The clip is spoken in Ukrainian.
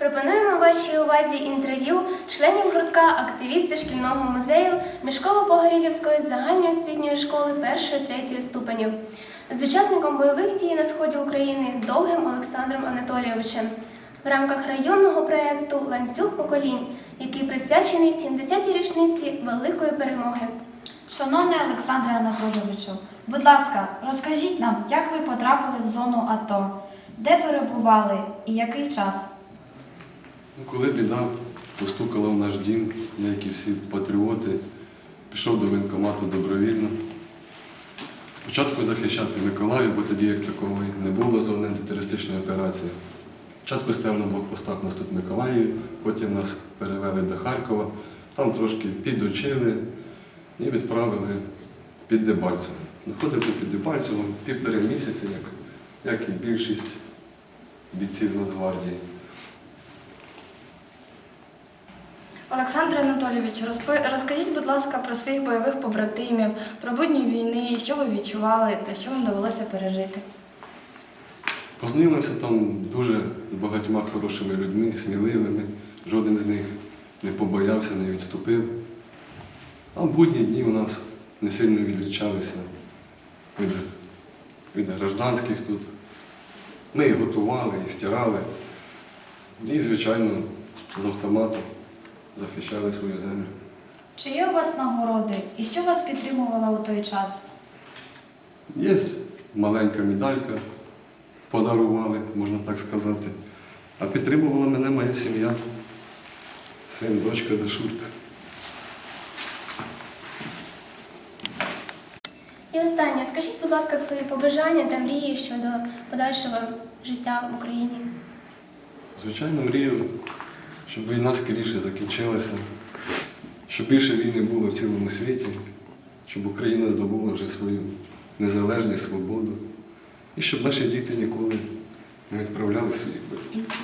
Пропонуємо вашій увазі інтерв'ю членів гуртка активісти шкільного музею Мішково-Погорілівської загальноосвітньої школи 1-3 ступенів з учасником бойових дій на сході України Довгим Олександром Анатолійовичем в рамках районного проєкту Ланцюг поколінь, який присвячений 70-й річниці Великої перемоги. Шановний Олександре Анатолійовичу, будь ласка, розкажіть нам, як ви потрапили в зону АТО, де перебували і який час? Ну, Коли біда постукала в наш дім, я, як і всі патріоти, пішов до воєнкомату добровільно. Спочатку захищати Миколаїв, бо тоді як такого не було зони антитерористичної операції. Спочатку стояв на блокпостах нас тут в Миколаїві, потім нас перевели до Харкова, там трошки підучили і відправили під Дебальцево. Знаходив під Дебальцевом півтори місяці, як, як і більшість бійців Нацгвардії. Олександр Анатолійович, розкажіть, будь ласка, про своїх бойових побратимів, про будні війни, що ви відчували та що вам довелося пережити. Познайомився там дуже з багатьма хорошими людьми, сміливими. Жоден з них не побоявся, не відступив. А в будні дні у нас не сильно відлічалися від, від гражданських тут. Ми і готували, і стирали. І, звичайно, з автомату захищали свою землю. Чи є у вас нагороди і що вас підтримувало у той час? Є маленька медалька, подарували, можна так сказати. А підтримувала мене моя сім'я, син, дочка, Дашурка. І останнє, скажіть, будь ласка, свої побажання та мрії щодо подальшого життя в Україні. Звичайно, мрію, щоб війна скоріше закінчилася, щоб більше війни було в цілому світі, щоб Україна здобула вже свою незалежність, свободу, і щоб наші діти ніколи не відправляли своїх батьків.